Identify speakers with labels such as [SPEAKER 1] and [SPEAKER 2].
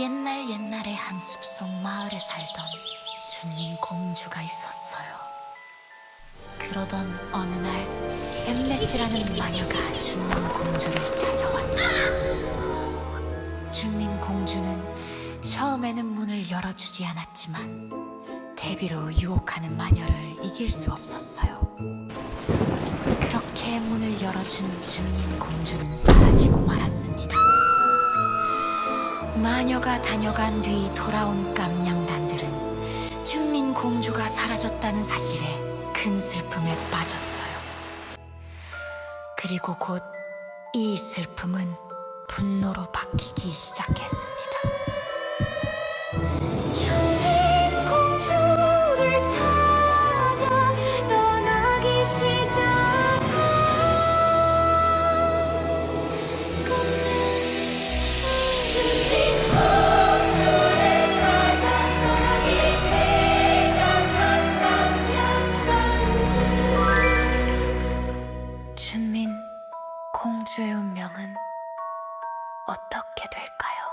[SPEAKER 1] 옛날 옛날에 한 숲속 마을에 살던 주민 공주가 있었어요. 그러던 어느 날 엠넷이라는 마녀가 주민 공주를 찾아왔어요. 주민 공주는 처음에는 문을 열어주지 않았지만 대비로 유혹하는 마녀를 이길 수 없었어요. 그렇게 문을 열어준 주민 공주는 사라지고 말았습니다. 마녀가 다녀간 뒤 돌아온 깜냥단들은 주민 공주가 사라졌다는 사실에 큰 슬픔에 빠졌어요. 그리고 곧 이 슬픔은 분노로 바뀌기 시작했습니다. 공주의 운명은 어떻게 될까요?